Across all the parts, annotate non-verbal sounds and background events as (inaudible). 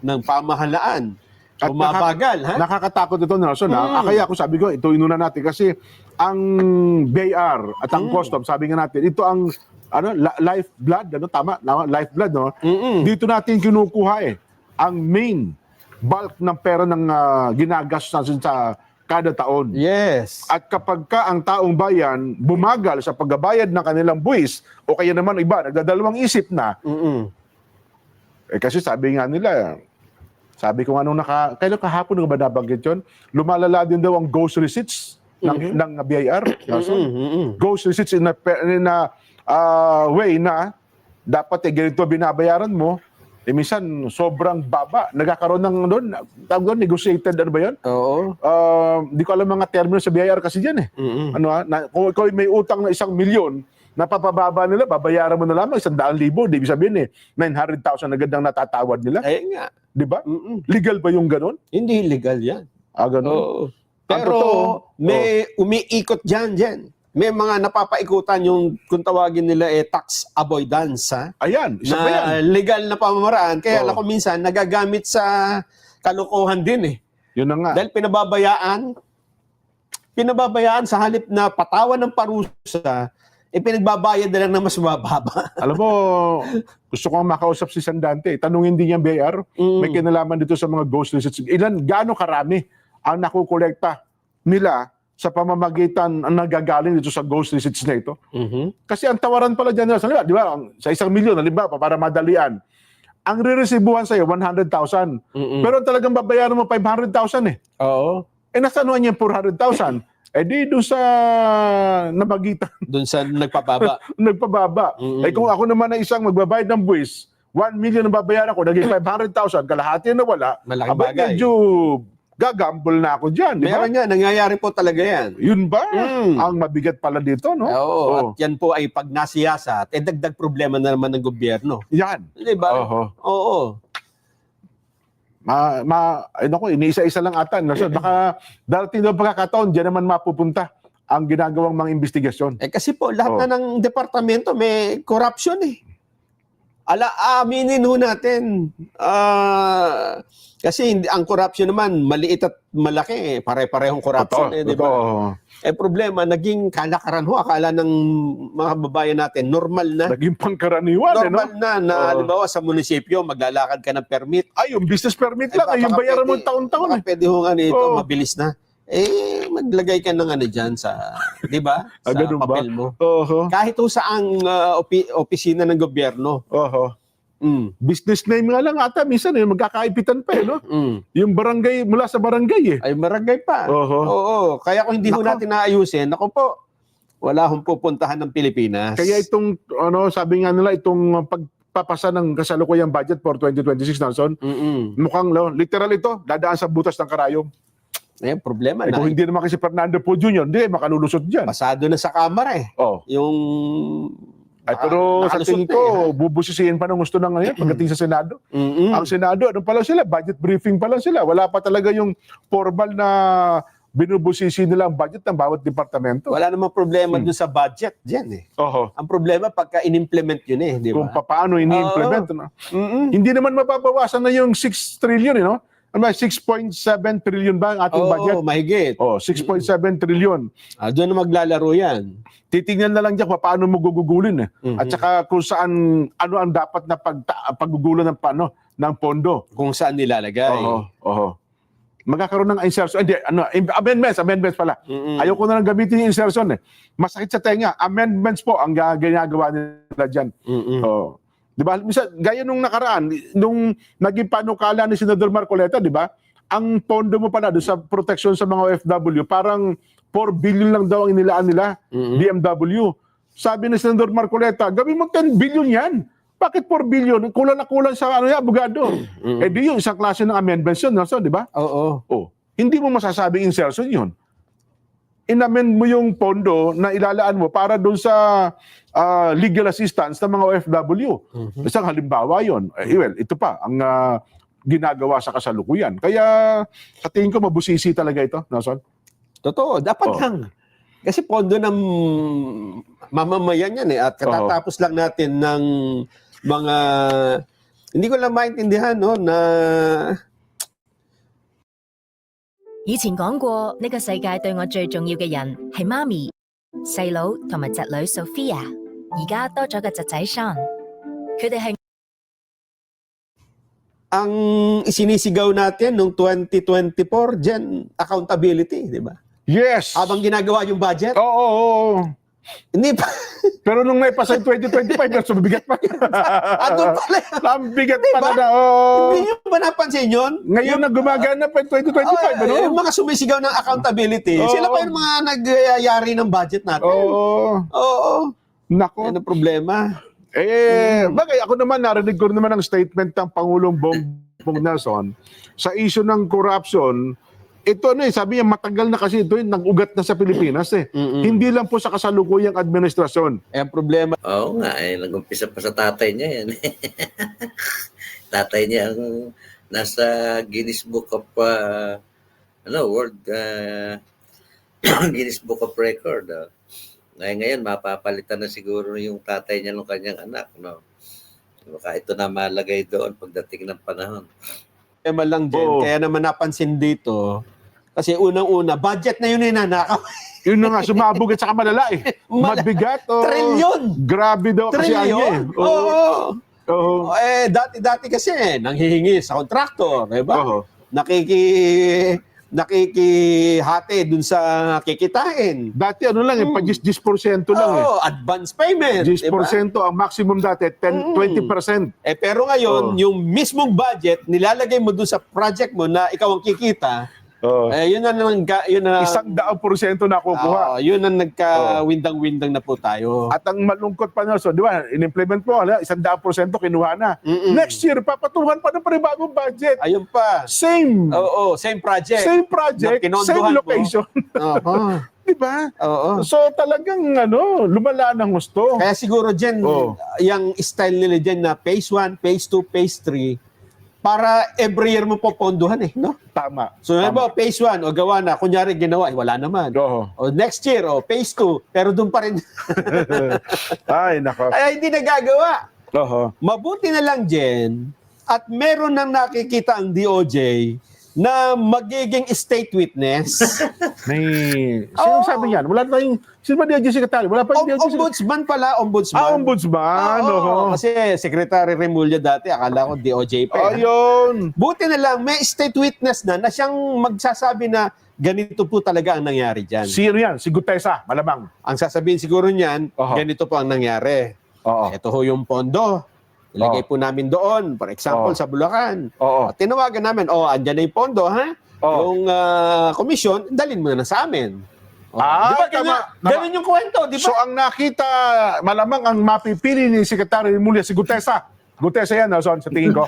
ng pamahalaan. At Bumabagal, ha? Nakakatakot ito, Nelson. Mm. Ah, kaya ako sabi ko, ito inuna natin kasi ang BIR at ang Mm. custom, sabi nga natin, ito ang ano, la- lifeblood, ano tama? Tama, Lifeblood, no? Mm-mm. Dito natin kinukuha eh ang main bulk ng pera ng uh, ginagastos natin sa kada taon. Yes. At kapag ka ang taong bayan bumagal sa pagbabayad ng kanilang buwis o kaya naman iba, nagdadalawang isip na, Mm-mm. eh kasi sabi nga nila, sabi ko nga nung naka, kailan kahapon nga ba nabanggit yun? Lumalala din daw ang ghost receipts ng, ng BIR. Nelson. Mm-mm. Ghost receipts in a, in a ah, way na dapat eh ganito binabayaran mo, eh minsan sobrang baba. Nagkakaroon ng doon, tawag doon, negotiated, ano ba yun? Oo. Ah, di ko alam mga termino sa BIR kasi dyan eh. Mm-mm. Ano ha? Na, kung ikaw ay may utang na isang milyon, napapababa nila, babayaran mo na lamang isang daan libo. Di ibig sabihin eh, 900,000 agad ang natatawad nila. Eh nga. Di ba? Mm-mm. Legal ba yung ganun? Hindi legal yan. Ah, ganun. Oo. Ang Pero totoo, may umiikot dyan dyan. May mga napapaikutan yung kung tawagin nila eh tax avoidance ha. Ayan, isa pa yan. Legal na pamamaraan. Kaya Oo. ako minsan nagagamit sa kalokohan din eh. Yun na nga. Dahil pinababayaan, pinababayaan sa halip na patawan ng parusa, eh pinagbabayad na lang na mas mababa. (laughs) Alam mo, gusto ko makausap si Sandante. Tanungin din niya BIR. Mm. May kinalaman dito sa mga ghost receipts. Ilan, gaano karami ang nakukolekta nila sa pamamagitan ang nagagaling dito sa ghost receipts na ito? Mhm. Kasi ang tawaran pala dyan, sa di ba, sa isang milyon, halimbawa, para madalian, ang re-receivean sa'yo, 100,000. Mm-mm. Pero talagang babayaran mo 500,000 eh. Oo. Eh, nasa ano yung 400,000? Eh, di doon sa nabagitan, (laughs) Doon sa nagpababa. (laughs) nagpababa. Mm-mm. Eh, kung ako naman na isang magbabayad ng buwis, 1 million ang babayaran ko, naging 500,000, kalahati na wala, Malaking abay, bagay. medyo gagambol na ako dyan, di ba? Meron nga, nangyayari po talaga yan. Yun ba? Mm. Ang mabigat pala dito, no? Oo, Oo. at yan po ay pag nasiyasat, eh dagdag problema na naman ng gobyerno. Yan. Di ba? Oho. Oo. Ma, ma, ay naku, iniisa-isa lang ata. No? So, baka darating na pagkakataon, diyan naman mapupunta ang ginagawang mga investigasyon. Eh kasi po, lahat Oo. na ng departamento may corruption eh. Ala, aminin ho natin. Ah, kasi hindi, ang corruption naman, maliit at malaki eh. Pare-parehong corruption eh, di ba? Eh problema, naging kalakaran ho. Akala ng mga kababayan natin, normal na. Naging pangkaraniwan, eh, no? Normal na na Oo. halimbawa sa munisipyo, maglalakad ka ng permit. Ay, yung business permit lang, ay, yung bayaran mo taon-taon. Eh. pwede ho nga nito, Oo. mabilis na. Eh, maglagay ka ng ano dyan sa, di ba? Ah, Sa ba? papel mo. Oho. Kahit ho saang uh, opi- opisina ng gobyerno. Oho. Mm. Business name nga lang ata, minsan eh, magkakaipitan pa eh, no? Mm. Yung barangay, mula sa barangay eh. Ay, maragay pa. Oho. Oo. Kaya kung hindi ho natin naayusin, ako po, wala hong pupuntahan ng Pilipinas. Kaya itong, ano, sabi nga nila, itong pagpapasa ng kasalukuyang budget for 2026, Nelson, Mm-mm. mukhang, no, literal ito, dadaan sa butas ng karayom. Eh, problema Eh, na. kung hindi naman kasi Fernando Po Jr., hindi, makalulusot dyan. Pasado na sa kamara eh. Oh. Yung... Ay, naka- pero sa tingin na ko, eh, ha? bubusisiin pa ng gusto ng ngayon pagdating sa Senado. Mm-mm. Ang Senado, ano pa lang sila, budget briefing pa lang sila. Wala pa talaga yung formal na binubusisi nila ang budget ng bawat departamento. Wala namang problema Hmm. dun sa budget dyan eh. Oho. Ang problema pagka in-implement yun eh, di Kung ba? paano ini-implement. no? Mm-mm. Hindi naman mababawasan na yung 6 trillion, you know? Ano ba, 6.7 trillion ba ang ating Oo, budget? mahigit. Oh, 6.7 trillion. Ah, doon na maglalaro yan. Titingnan na lang diyan kung paano mo gugugulin eh. Mhm. At saka kung saan ano ang dapat na pag paggugulan ng paano ng pondo. Kung saan nilalagay. Oho, oho. Magkakaroon ng insertion. Hindi, ano, im- amendments, amendments pala. Mm-mm. Ayoko na lang gamitin yung insertion eh. Masakit sa tenga. Amendments po ang ga- ginagawa nila dyan. Mm-mm. Oh. Di ba? Gaya nung nakaraan, nung naging panukala ni Senador Marcoleta, di ba? Ang pondo mo pala doon sa protection sa mga OFW, parang 4 billion lang daw ang inilaan nila, Mm-mm. DMW. Sabi ni Senador Marcoleta, gawin mo 10 billion yan. Bakit 4 billion? Kulang na kulang sa ano yan, abogado. Mm-mm. Eh di yun, isang klase ng amendments yun, no? so, di ba? Oo. Oh, hindi mo masasabing insertion yun. Inamend mo yung pondo na ilalaan mo para doon sa ah, legal assistance ng mga OFW. Mhm. Isang halimbawa yon. Eh, well, ito pa ang ah, ginagawa sa kasalukuyan. Kaya sa tingin ko mabusisi talaga ito, Nelson. Totoo, dapat Oo. lang. Kasi pondo ng mamamayan yan eh. At katatapos lang natin ng mga hindi ko lang maintindihan no na 以前講過，呢、個世界對我最重要嘅人係媽咪、細佬同埋侄女 Sophia，而家多咗個侄仔 Sean，佢哋係 ang isinisigaw natin nung 2024 gen accountability, di ba? Yes. Habang ginagawa yung budget, Oo, oo, oo. Hindi pa. Pero nung may pasay 2025, mas mabigat pa. (laughs) Andun pala. Ang bigat Diba? pa na oo. Hindi nyo ba napansin yun? Ngayon na gumagana pa yung 2025, Oh, ano? Yung mga sumisigaw ng accountability, Oo. sila pa yung mga nagyayari ng budget natin. Oo. Oo. Nako. Yan ang problema. Eh, bagay, ako naman narinig ko naman ang statement ng Pangulong Bongbong Nelson sa issue ng corruption. Ito ano eh, sabi niya matagal na kasi ito yung nag-ugat na sa Pilipinas eh. Mm-mm. Hindi lang po sa kasalukuyang administrasyon. Eh, ang problema, Oo nga, eh, nag-umpisa pa sa tatay niya yan. (laughs) tatay niya ang nasa Guinness Book of uh, ano, World uh, (clears throat) Guinness Book of Record. Oh. Ngayon, ngayon, mapapalitan na siguro yung tatay niya ng kanyang anak. No? Baka ito na malagay doon pagdating ng panahon. problema lang din. Oo. Kaya naman napansin dito, kasi unang-una, budget na yun eh, nanakaw. (laughs) Yun na nga, sumabog at saka malala eh. (laughs) Mabigat. Oh. Trilyon! Grabe daw kasi ano eh. Trilyon! Oo. Oo. Oo. Eh, dati-dati kasi, nanghihingi sa kontraktor, di ba? Oo. Nakiki nakikihati dun sa kikitain. Dati ano lang eh, Mm. pa 10% lang eh. Oo, advance payment. di ba? 10% ang maximum dati, 10, Mm. 20%. Eh, pero ngayon, Oo. yung mismong budget, nilalagay mo dun sa project mo na ikaw ang kikita, Oh. eh, yun na nang, yun na, Isang daang porsyento na kukuha. Oo, yun ang nagka-windang-windang na po tayo. At ang malungkot pa Nelson, di ba, in-implement mo, ala, isang daang porsyento kinuha na. Mm-mm. Next year, papatuhan pa ng panibagong budget. Ayun pa. Same. Oo, same project. Same project, Na pinondohan same location. (laughs) Oo. (laughs) di ba? Oo. So talagang ano, lumala ng gusto. Kaya siguro dyan, Oo. yung style nila dyan na phase 1, phase 2, phase 3, para every year mo popondohan eh, no? Tama. So, Tama. halimbawa, phase 1, o gawa na, kunyari ginawa, eh, wala naman. Oo. O next year, o phase 2, pero doon pa rin. (laughs) Ay, nako. Ay, hindi nagagawa. Oo. Mabuti na lang, Jen, at meron nang nakikita ang DOJ na magiging state witness. (laughs) May, sino Oo. sabi yan? Wala tayong, sino ba DOJ Secretary? Wala pa Om- yung DOJ Secretary. ombudsman pala, ombudsman. Ah, ombudsman. Oo, Oo. Kasi Secretary Remulla dati, akala ko DOJ pa. Ayun. Buti na lang, may state witness na na siyang magsasabi na ganito po talaga ang nangyari dyan. Sino yan? Si Gutesa, malamang. ang sasabihin siguro niyan, Oho. ganito po ang nangyari. Oo. Ito ho yung pondo. Ilagay Oo. po namin doon. For example, Oo. sa Bulacan. Oo. At tinawagan namin, oh, andyan na yung pondo, ha? Oo. Yung ah, commission, dalin mo na sa amin. Oh, Ah, di ba, tama, tama. ganun yung kwento, di So ba? ang nakita, malamang ang mapipili ni Secretary Mulya si Gutesa. Gutesa yan, Nelson, sa tingin ko.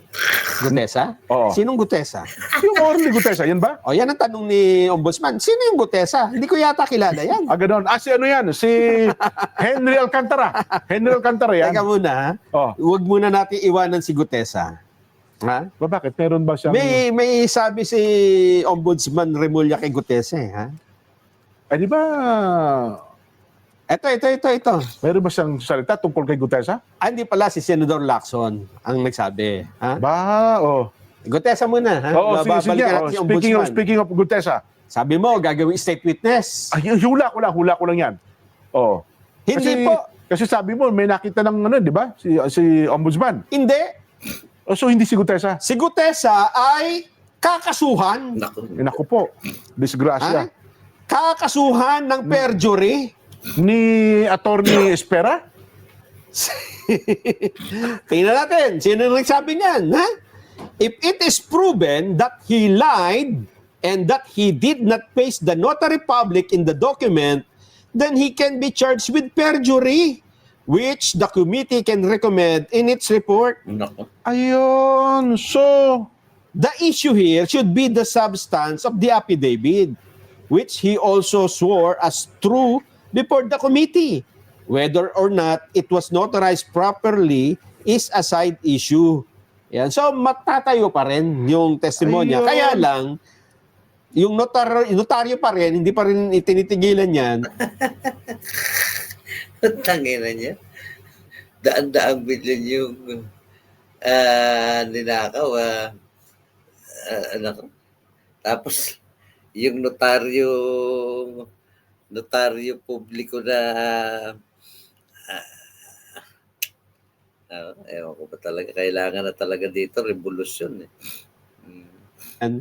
(laughs) Gutesa? Oo. Sinong Gutesa? yung Orly Gutesa, yan ba? O, yan ang tanong ni Ombudsman. Sino yung Gutesa? Hindi ko yata kilala yan. Ah, ganun. Ah, si ano yan? Si (laughs) Henry Alcantara. Henry Alcantara yan. Teka muna, ha? Oh. Huwag muna natin iwanan si Gutesa. Ha? Ba, bakit? Meron ba siyang... May may sabi si Ombudsman Remulla kay Gutesa, eh, ha? Eh, di ba... Ito, ito, ito, ito. Meron ba siyang salita tungkol kay Gutesa? Ah, hindi pala si Senador Lacson ang nagsabi. Ha? Ba, oh. Gutesa muna, ha? Oo, sige, sige. Oh, speaking, of, speaking of Gutesa. Sabi mo, gagawing state witness. Ay, hula ko lang, hula ko lang yan. Oh. Hindi kasi, po. Kasi sabi mo, may nakita ng ano, di ba? Si, si Ombudsman. Hindi. Oh, so, hindi si Gutesa. Si Gutesa ay kakasuhan. Naku, naku po. Disgrasya. Ha? Kakasuhan ng perjury. Ni Attorney Espera? (laughs) Tingnan natin, sino nagsabi niyan, ha? If it is proven that he lied and that he did not paste the notary public in the document, then he can be charged with perjury, which the committee can recommend in its report. naku. Ayun. So, The issue here should be the substance of the affidavit, which he also swore as true before the committee. Whether or not it was notarized properly is a side issue. Yan. So, matatayo pa rin yung testimonya. Ayun. Kaya lang, yung notar, notaryo pa rin, hindi pa rin itinitigilan yan. (laughs) Tangina niya. Daan-daang bilyon yung ah, ninakaw, ah, ah, ano. Tapos, yung notaryo, notaryo publiko na, ah, ewan ko ba talaga, kailangan na talaga dito, revolusyon eh. Mm.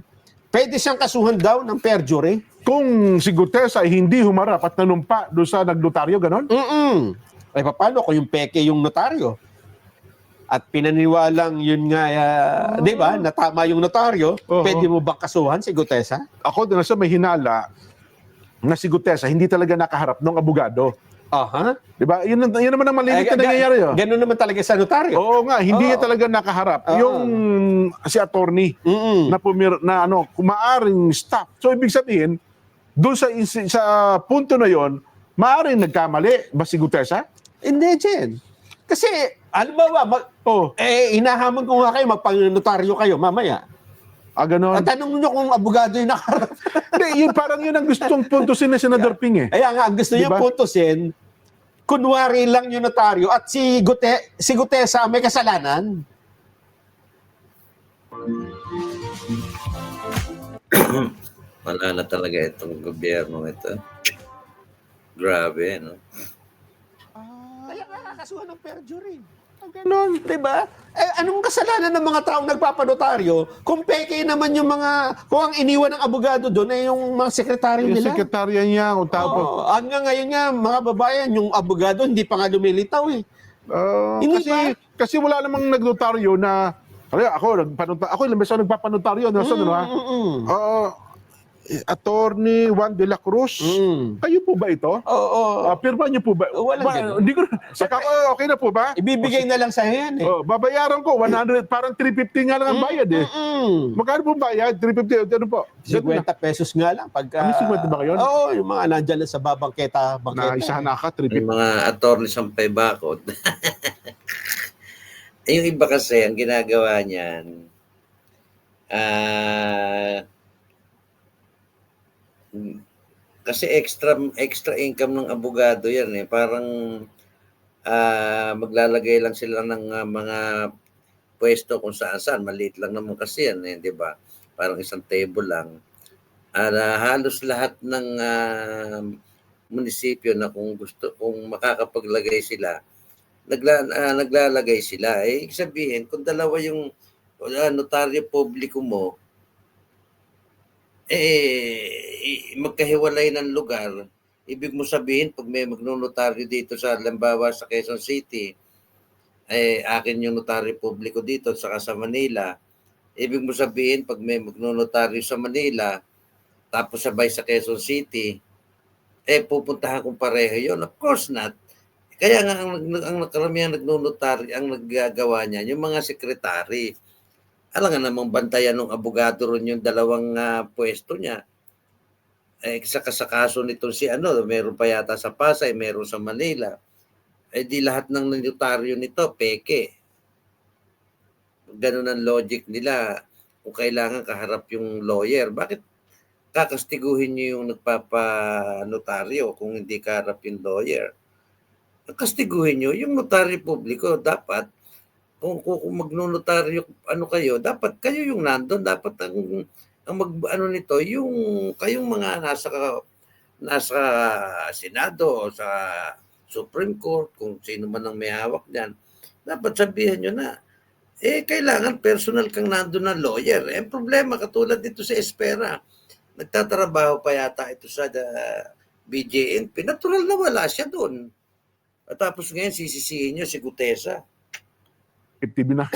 Pwede siyang kasuhan daw ng perjury. Kung si Gutesa ay hindi humarap at nanumpa doon sa nagnotaryo, ganon? Mm-mm. Ay, paano kung yung peke yung notaryo? At pinaniwalang yun nga, ah, di ba, natama yung notaryo, Oo. pwede mo bang kasuhan si Gutesa? Ako din sa may hinala na si Gutesa hindi talaga nakaharap ng abogado. Aha. Di ba? Yun, yun naman ang maliit Ay, na nangyayari. Oh. Ganun naman talaga sa notaryo. Oo nga, hindi Oo. niya talaga nakaharap. Oo. Yung si attorney Mm-mm. na pumir na ano, kumaaring stop. So ibig sabihin, doon sa sa punto na yon, maaring nagkamali ba si Gutesa? Hindi, Jen. Kasi, halimbawa, mag, Oh, eh, hinahamon ko nga kayo, magpang-notaryo kayo mamaya. ah ganon. At tanong nyo kung abogado yung nakarap. Hindi, yun parang yun ang gustong puntusin ni Senador Ping eh. Kaya nga, ang gusto niya Diba? puntusin, kunwari lang yung notaryo at si, Gute, si Gutesa may kasalanan. (coughs) Wala na talaga itong gobyerno ito. Grabe, no? Kaya nga kakasuhan ng perjury. Ganon. Diba? Eh, anong kasalanan ng mga taong nagpapanotaryo kung peke naman yung mga, kung ang iniwan ng abogado doon ay yung mga sekretaryo Yung nila? sekretarya niya, kung tawag Oo. hanggang ngayon nga, mga babayan, yung abogado hindi pa nga lumilitaw eh. Ah, Hindi kasi ba? kasi wala namang nagnotaryo na Ay, ako nagpanunta ako ilang beses ako nagpapanotaryo na sa ano ha. Mm-mm. Ah, attorney Juan de la Cruz. Mm. Kayo po ba ito? Oo. Ah, pirma niyo po ba? Walang ba ganun. hindi ko Saka, oh, okay na po ba? Ibibigay na lang sa yan eh. Oh, babayaran ko 100 parang 350 nga lang ang bayad eh. Mm-mm. Magkano po bayad? 350 ano po? 50 pesos nga lang pagka... Ano, 50 ba kayo? Oo, yung mga nandyan lang sa babangketa. Na Bangketa. isa na ka Yung 350. mga attorney sa eh, (laughs) yung iba kasi, ang ginagawa niyan, ah, kasi extra extra income ng abogado yan eh. Parang ah, maglalagay lang sila ng ah, mga pwesto kung saan saan. Maliit lang naman kasi yan eh, di ba? Parang isang table lang. Ah, halos lahat ng ah, munisipyo na kung gusto kung makakapaglagay sila nagla, ah, naglalagay sila eh sabihin kung dalawa yung uh, notaryo publiko mo eh magkahiwalay ng lugar ibig mo sabihin pag may magnonotaryo dito sa lambawa sa Quezon City eh akin yung notaryo publiko dito saka sa Manila ibig mo sabihin pag may magnonotaryo sa Manila tapos sabay sa Quezon City eh pupuntahan kong pareho yun. Of course not. Kaya nga ang, ang, ang karamihan ang naggagawa niya, yung mga sekretary. Alam nga namang bantayan ng abogado ron yung dalawang ah, pwesto niya. Eh, sa, sa kaso nito si ano, meron pa yata sa Pasay, meron sa Manila. Eh di lahat ng notaryo nito, peke. Ganun ang logic nila. Kung kailangan kaharap yung lawyer, bakit kakastiguhin niyo yung nagpapanotaryo kung hindi kaharap yung lawyer. Ang kastiguhin niyo yung notaryo publiko dapat kung, kung, kung ano kayo, dapat kayo yung nandun, dapat ang ang mag ano nito yung kayong mga nasa nasa Senado o sa Supreme Court kung sino man ang may hawak niyan dapat sabihin nyo na eh kailangan personal kang nandun na lawyer eh problema katulad dito sa Espera nagtatrabaho pa yata ito sa uh, BJNP. Natural na wala siya doon. At tapos ngayon, sisisihin niyo si Gutesa. TV na.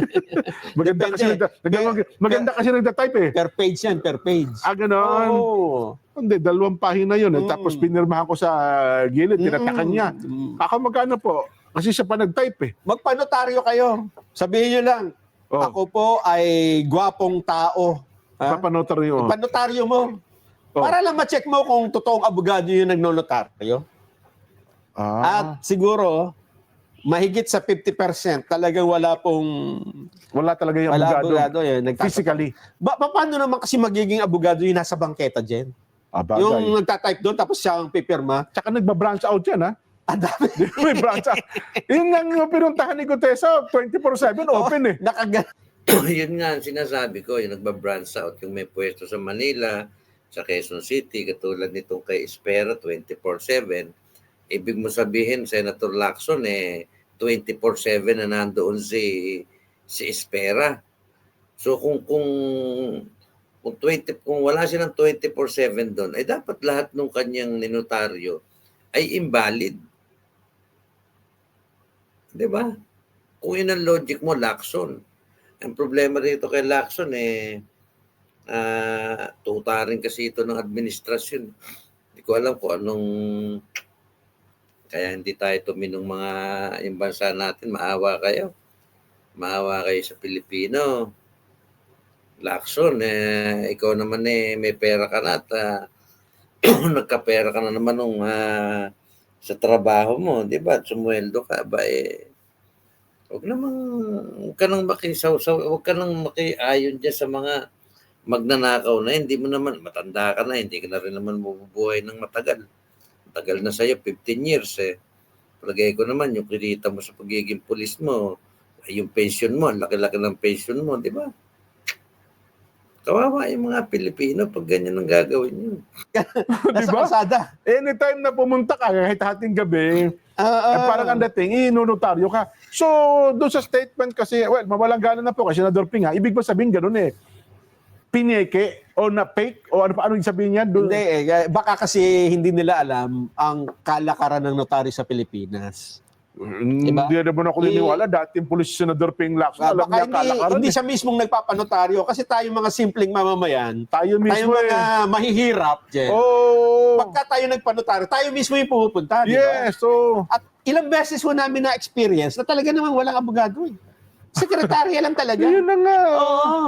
(laughs) maganda kasi Depende. nagda, nagda- maganda kasi nagda-type eh. Per page yan, per page. Ah, ganon. Oo. Hindi, dalawang pahina yun. eh. Mm. Tapos pinirmahan ko sa gilid, tinatakan niya. Mm. Ako magkano po? Kasi siya pa nag-type eh. Magpanotaryo kayo. Sabihin nyo lang, Oh, ako po ay gwapong tao. Ha? papanotaryo. Panotaryo mo. Oh. Para lang ma-check mo kung totoong abogado yung nagnonotaryo. Ah. At siguro, mahigit sa 50% talagang wala pong wala talaga yung wala abogado. abogado yun. Nagtata- Physically. Ba, pa- paano naman kasi magiging abogado yung nasa bangketa, Jen? Ah, bagay. Yung nagtatype doon tapos siya ang pipirma. Tsaka nagba-branch out yan ha. Ang dami. (laughs) May branch out. Yun nga yung pinuntahan ni Gutesa, 24-7 open eh. Nakaga (coughs) yun nga ang sinasabi ko, yung nagba-branch out, yung may pwesto sa Manila, sa Quezon City, katulad nitong kay Espera, 24-7. Ibig mo sabihin, Senator Lacson, eh, 24-7 na nandoon si, si Espera. So kung kung kung 20 kung wala silang 24/7 doon ay dapat lahat ng kanyang ninotaryo ay invalid. 'Di ba? Kung yun ang logic mo, Lacson. Ang problema rito kay Lacson eh ah tutarin kasi ito ng administrasyon. Hindi ko alam kung anong kaya hindi tayo tuminong mga yung bansa natin, maawa kayo. Maawa kayo sa Pilipino. Lacson, eh, ikaw naman eh, may pera ka na at ah, (clears throat) nagkapera ka na naman nung ah, sa trabaho mo, di ba? Sumweldo ka ba eh. Huwag namang, huwag ka nang makisaw-saw, huwag ka nang makiayon dyan sa mga magnanakaw na, hindi mo naman, matanda ka na, hindi ka na rin naman mabubuhay ng matagal. Matagal na sa'yo, 15 years eh. Palagay ko naman, yung kinita mo sa pagiging pulis mo, ay yung pension mo, ang laki-laki ng pension mo, di ba? Kawawa yung mga Pilipino pag ganyan ang gagawin nyo. (laughs) Di nasa ba? kalsada. Anytime na pumunta ka, kahit hating gabi, Ah, eh, parang ang dating, inunotaryo ka. So, doon sa statement kasi, well, mawalang gana na po kasi Senador Pinga, ibig ba sabihin ganun eh, pineke o na fake o ano pa ano yung sabihin niya doon? Hindi eh. Baka kasi hindi nila alam ang kalakaran ng notaryo sa Pilipinas. Diba? Hindi naman ako niniwala. Dating pulis si Senador Ping Lacson, Ah, alam niya hindi, kalakaran. hindi eh. siya mismong nagpapanotaryo kasi tayo mga simpleng mamamayan, Tayo tayo mismo mga eh. mahihirap, Jen. Oh, Pagka tayo nagpanotaryo, tayo mismo yung pumupunta, di ba? yes. So, At ilang beses ho namin na-experience na talaga namang walang abogado eh. Sekretarya lang talaga. yun na nga. Oo.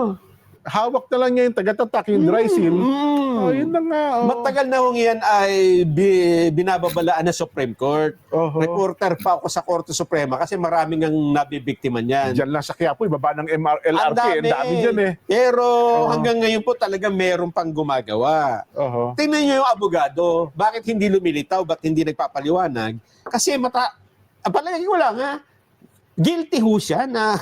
Hawak na lang niya yung taga-tatak, yung dry seal. Mm. Oh, yun na nga. Oh. Matagal na hong yan ay bi- binababalaan ng Supreme Court. Oho. Reporter pa ako sa Korte Suprema kasi maraming ang nabibiktiman yan. Diyan lang sa Quiapo, ibaba ng MR, LRT, ang dami dyan eh. Pero hanggang ngayon po talaga meron pang gumagawa. Oho. Tingnan niyo yung abogado. Bakit hindi lumilitaw? Bakit hindi nagpapaliwanag? Kasi mata... Ah, palagi ko lang ha. Guilty ho siya na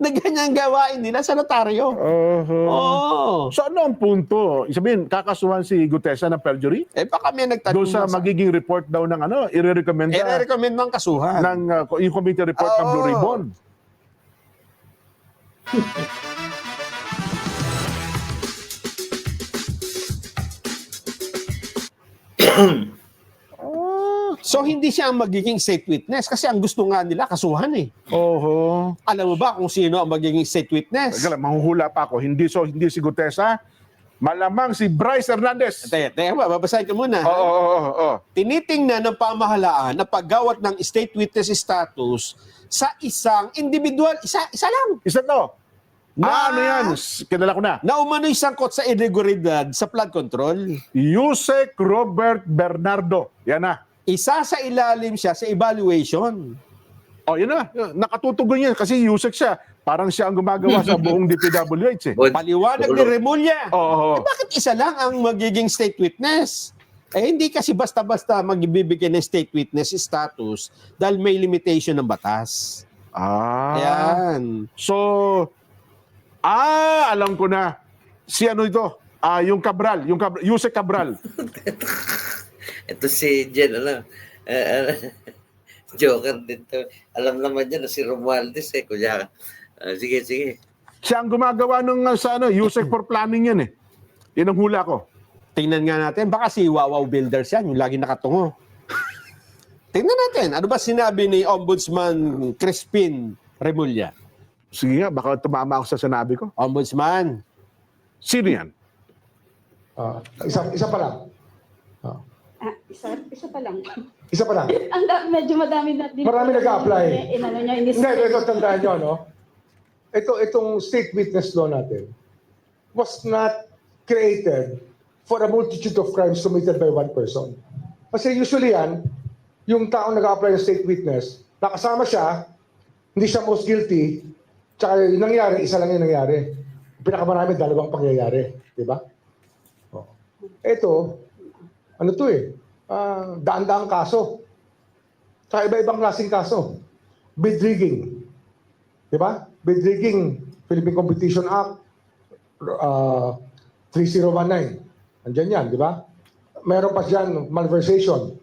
na ganyan gawain nila sa notaryo. Oho. Oo. So ano ang punto? Sabihin, kakasuhan si Gutesa ng perjury? Eh baka may nagtanong Doon sa magiging report daw ng ano, i-recommend Eh, recommend ng kasuhan. ng uh, yung committee report ng Blue Oo. Ribbon. oh. (laughs) So hindi siya ang magiging state witness kasi ang gusto nga nila kasuhan eh. Oho. Alam mo ba kung sino ang magiging state witness? Teka lang, manghuhula pa ako. Hindi so hindi si Gutesa, malamang si Bryce Hernandez. Teka, teka ba, babasahin ko muna. Oo, oo, oo, oo. Tinitingnan ng pamahalaan na paggawat ng state witness status sa isang individual, isa, isa lang, Isa to. Na- Ah, ano yan? Kilala ko na. na umano'y sangkot sa irregularidad sa flood control. Yusek Robert Bernardo. Yan na. Isa sa ilalim siya sa evaluation. Oh, yun na. Nakatutugon yan kasi Yusek siya. Parang siya ang gumagawa sa (laughs) buong DPWH eh. Paliwanag ni. Remulla. Oo. Eh, bakit isa lang ang magiging state witness? Eh, hindi kasi basta-basta magbibigay ng state witness status dahil may limitation ng batas. Ah. Ayan. So, ah, alam ko na. Si ano ito? Ah, yung Cabral, yung Cabral, Yusek Cabral. (laughs) Ito si Jen, ano, eh, ano, (laughs) joker din to. Alam naman niya na si Romualdez eh, kuya. Ah, sige, sige. Siya ang gumagawa ng uh, sa ano, Yusek for planning yan eh. Yan ang hula ko. Tingnan nga natin, baka si Wawaw Builders yan, yung lagi nakatungo. Tingnan natin, ano ba sinabi ni Ombudsman Crispin Remulla? Sige nga, baka tumama ako sa sinabi ko. Ombudsman, Sino yan? Ah, isa, isa pa lang. Ah, Ah, isa, isa pa lang. isa pa lang. (laughs) Ang da, medyo madami na din. Marami nag-a-apply. In, ano niya, in Hindi, ito tandaan nyo, no? Ito, itong state witness law natin was not created for a multitude of crimes committed by one person. Kasi usually yan, yung taong nag-apply ng state witness, nakasama siya, hindi siya most guilty, tsaka yung nangyari, isa lang yung nangyari. Pinakamarami, dalawang pangyayari. Di ba? Oh. Ito, ano to eh, ah, daan-daang kaso. Sa iba-ibang klaseng kaso. Bid rigging. Di ba? Bid rigging, Philippine Competition Act, uh, 3019. Andyan yan, di ba? Meron pa dyan malversation.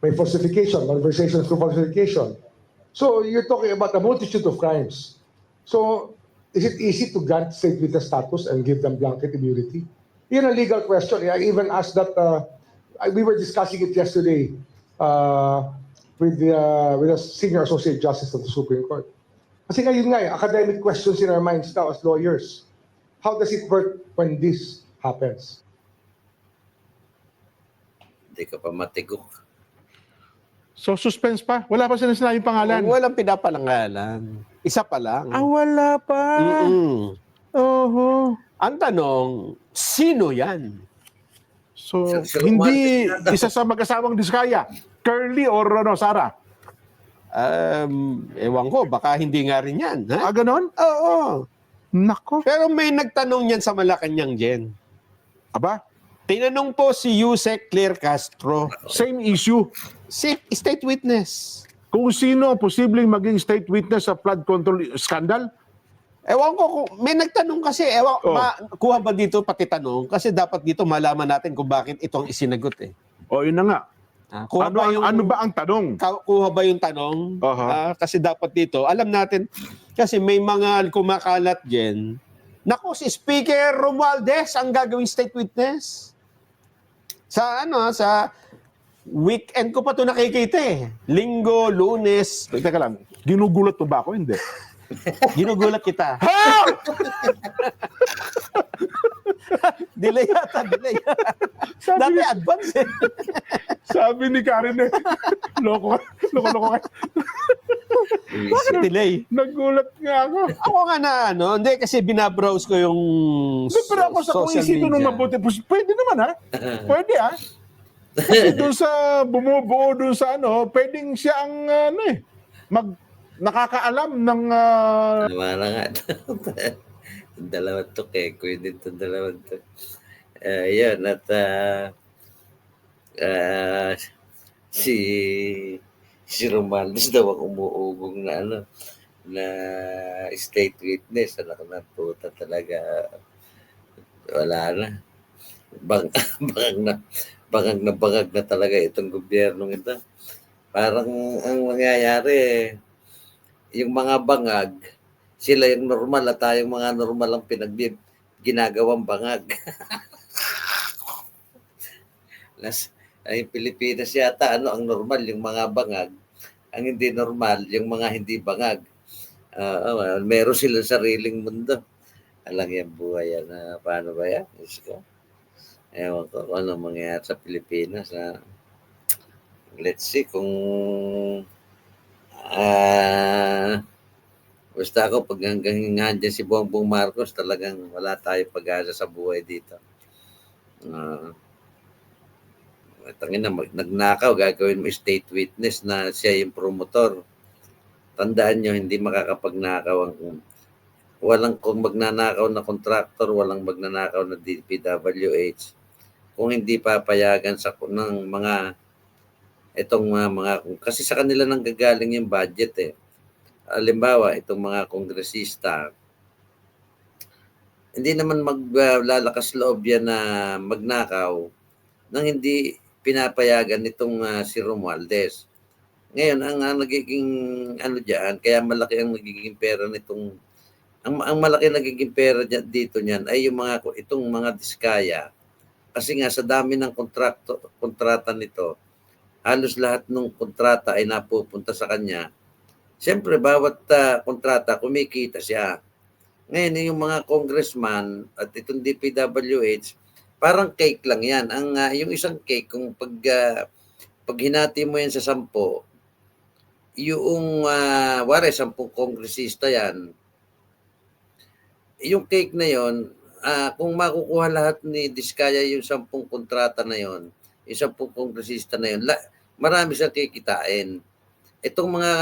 May falsification, malversation through falsification. So you're talking about a multitude of crimes. So is it easy to grant state witness status and give them blanket immunity? Yun ang legal question. I even asked that, uh, I- we were discussing it yesterday uh, with the, uh, with a senior associate justice of the Supreme Court. Kasi ngayon nga, eh, academic questions in our minds now as lawyers. How does it work when this happens? Hindi ka pa matigok. So suspense pa? Wala pa sila sinabing pangalan? Walang pinapalangalan. Isa pa lang. Ah, wala pa. Mm-mm. Oho. Ang tanong, sino yan? So, Sir hindi Martin, isa sa mag-asawang Diskaya. Curly or ano, Sarah? Um, ewan ko, baka hindi nga rin yan. Ha? Ah, ganon? Oo. Nako. Pero may nagtanong yan sa Malacanang, Jen. Aba, Tinanong po si Yusek Claire Castro, same issue. si state witness. Kung sino posibleng maging state witness sa flood control scandal? Ewan ko, kung, may nagtanong kasi, ewan, Oh. ma, kuha ba dito pati tanong? Kasi dapat dito malaman natin kung bakit itong isinagot eh. O, yun na nga. Ah, kuha Ano, ba yung, ano ba ang tanong? kuha ba yung tanong? Aha. Ah, kasi dapat dito, alam natin, kasi may mga kumakalat dyan, Nako, si Speaker Romualdez ang gagawing state witness. Sa ano, sa weekend ko pa to nakikita eh. Linggo, lunes. Teka lang, ginugulat mo ba ako? Hindi. (laughs) Ginugulat kita. (laughs) (laughs) delay yata, delay. Sabi, Dati ni, advance eh. (laughs) sabi ni Karen eh, loko, loko, loko. Bakit delay? Nagulat nga ako. Ako nga na ano, hindi kasi binabrowse ko yung Hindi, pero ako sa kung social isipin media. mabuti, pwede naman ha. Pwede ha. Kasi doon sa bumubuo doon sa ano, pwedeng siya ang ano eh, mag nakakaalam ng ah, Namara nga. Dalawang to, (laughs) yun din itong dalawang to. Uh, yun, at ah, ah, si si Romaldez daw ang umuugong na ano na state witness anak ng puta talaga wala na bang (laughs) bangag na bangag na bangag na talaga itong gobyernong ito parang ang mangyayari yung mga bangag sila yung normal at tayong mga normal ang pinag ginagawang bangag. (laughs) Nas, ay Pilipinas yata ano ang normal yung mga bangag, ang hindi normal yung mga hindi bangag. Ah, well, meron silang sariling mundo. Alang yan buhay yan. ah, paano ba yan? Diyos ko. Ewan ko kung ano mangyayari sa Pilipinas. ah. let's see kung ah Basta ako, pag hanggang nandyan si Bongbong Marcos, talagang wala tayo pag-asa sa buhay dito. Uh, tangin na, mag- nagnakaw, gagawin mo state witness na siya yung promotor. Tandaan nyo, hindi makakapagnakaw ang walang kung magnanakaw na contractor, walang magnanakaw na DPWH. Kung hindi papayagan sa ng mga itong mga, mga kasi sa kanila nang gagaling yung budget eh halimbawa, itong mga kongresista, hindi naman maglalakas loob yan na magnakaw nang hindi pinapayagan nitong ah, si Romualdez. Ngayon, ang, ang nagiging ano diyan, kaya malaki ang nagiging pera nitong ang, ang malaki nagiging pera dyan, dito niyan ay yung mga itong mga diskaya. Kasi nga sa dami ng kontrakto kontrata nito, halos lahat ng kontrata ay napupunta sa kanya Siyempre, bawat ah, kontrata, kumikita siya. Ngayon, yung mga congressman at itong DPWH, parang cake lang yan. Ang, ah, yung isang cake, kung pag, ah, pag hinati mo yan sa sampo, yung, uh, wari, sampung kongresista yan, yung cake na yon ah, kung makukuha lahat ni Diskaya yung sampung kontrata na yon yung sampung kongresista na yon la, marami siyang kikitain itong mga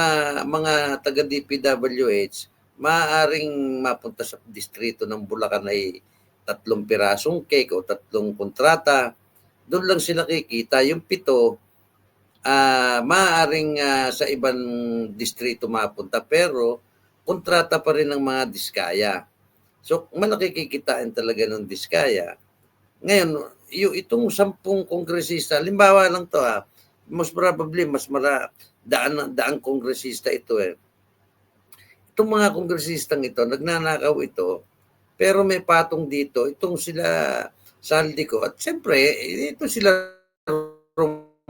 mga taga DPWH maaaring mapunta sa distrito ng Bulacan ay tatlong pirasong cake o tatlong kontrata. Doon lang sila kikita. Yung pito, ah maaaring ah, sa ibang distrito mapunta pero kontrata pa rin ng mga diskaya. So malaki kikitain talaga ng diskaya. Ngayon, yung itong sampung kongresista, limbawa lang to ha, most probably mas mara daan daang kongresista ito eh. Itong mga kongresistang ito, nagnanakaw ito, pero may patong dito, itong sila saldi ko. At siyempre, ito sila Romualdez.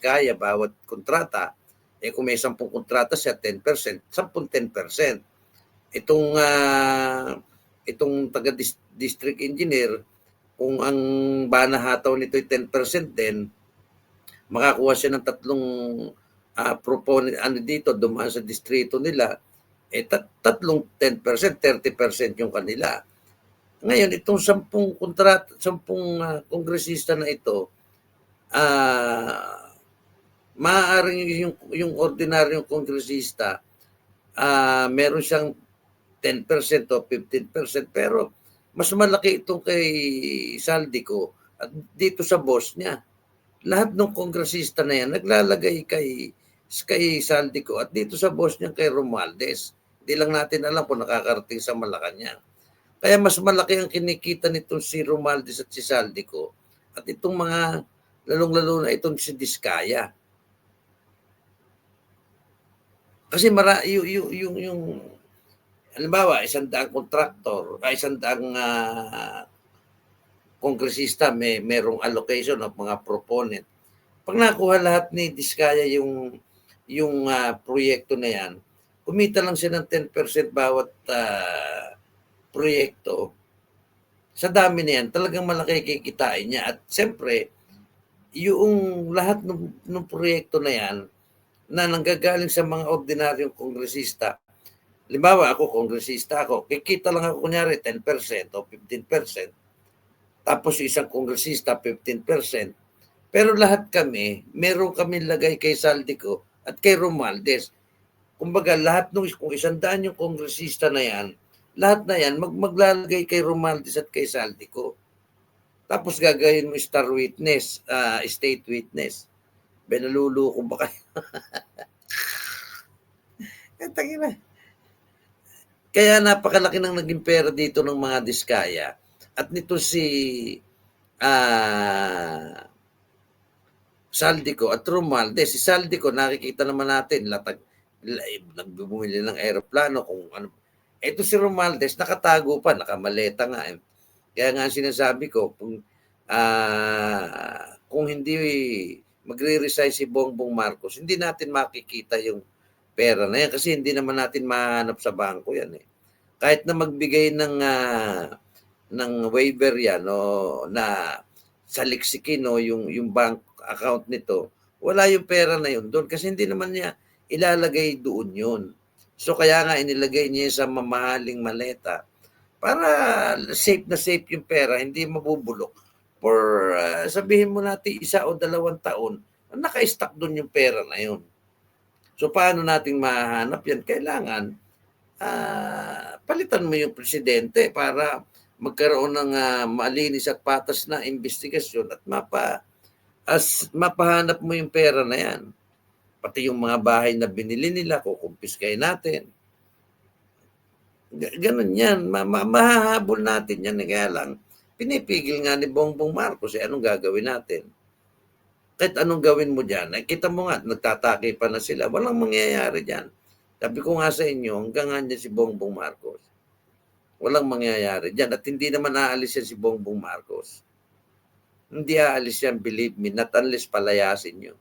Kaya bawat kontrata, eh kung may 10 kontrata siya, 10%, 10 10%. Itong ah, itong taga dis- district engineer, kung ang banahataw nito ay 10% din, makakuha siya ng tatlong ah proponent ano dito dumaan sa distrito nila eh tat, tatlong 10%, 30% yung kanila. Ngayon itong sampung kontrat, sampung ah, kongresista na ito ah maaaring yung yung ordinaryong kongresista ah meron siyang 10% o 15% pero mas malaki itong kay Saldico at dito sa boss niya lahat ng kongresista na yan naglalagay kay kay Saldico at dito sa boss niya kay Romualdez. Hindi lang natin alam kung nakakarating sa Malacanang. Kaya mas malaki ang kinikita nitong si Romualdez at si Saldico at itong mga lalong-lalo na itong si Diskaya. Kasi mara yung yung yung, yung halimbawa isang daang kontraktor, ay isang daang ah, kongresista may merong allocation of mga proponent. Pag nakuha lahat ni Diskaya yung yung ah, proyekto na yan, kumita lang siya ng 10% bawat ah, proyekto. Sa dami na yan, talagang malaki kikitain niya. At siyempre, yung lahat ng, ng proyekto na yan, na nanggagaling sa mga ordinaryong kongresista, Limbawa, ako, kongresista ako, kikita lang ako kunyari 10% o 15%. Tapos isang kongresista, 15%. Pero lahat kami, meron kami lagay kay Saldico at kay Romualdez. Kumbaga, lahat nung kung isang daan yung kongresista na yan, lahat na yan, mag maglalagay kay Romualdez at kay Saldico. Tapos gagawin mo star witness, ah, state witness. Benaluluko ba kayo? (laughs) Tangina. Kaya napakalaki ng naging pera dito ng mga diskaya. At nito si ah Saldico at Romualdez. Si Saldico, nakikita naman natin, latag, nagbumili ng aeroplano kung ano. Ito si Romualdez, nakatago pa, nakamaleta nga. eh. Kaya nga sinasabi ko, kung, ah, kung hindi magre-resign si Bongbong Marcos, hindi natin makikita yung pera na yan kasi hindi naman natin mahanap sa bangko yan eh. Kahit na magbigay ng ah, ng waiver yan o na saliksikin no yung yung bank account nito, wala yung pera na yun doon kasi hindi naman niya ilalagay doon yun. So kaya nga inilagay niya sa mamahaling maleta para safe na safe yung pera, hindi mabubulok. For ah, sabihin mo natin isa o dalawang taon, naka-stack doon yung pera na yun. So paano nating mahanap yan? Kailangan ah, palitan mo yung presidente para magkaroon ng ah, malinis at patas na investigasyon at mapa as mapahanap mo yung pera na yan. Pati yung mga bahay na binili nila, kukumpiskay natin. Ga- Ganun yan. Ma- ma- mahahabol natin yan. Kaya lang, pinipigil nga ni Bongbong Marcos, eh, anong gagawin natin? Kahit anong gawin mo dyan, eh, kita mo nga, nagtatake pa na sila. Walang mangyayari dyan. Sabi ko nga sa inyo, hanggang nga si Bongbong Marcos. Walang mangyayari dyan. At hindi naman aalis yan si Bongbong Marcos. Hindi aalis yan, believe me, not unless palayasin nyo.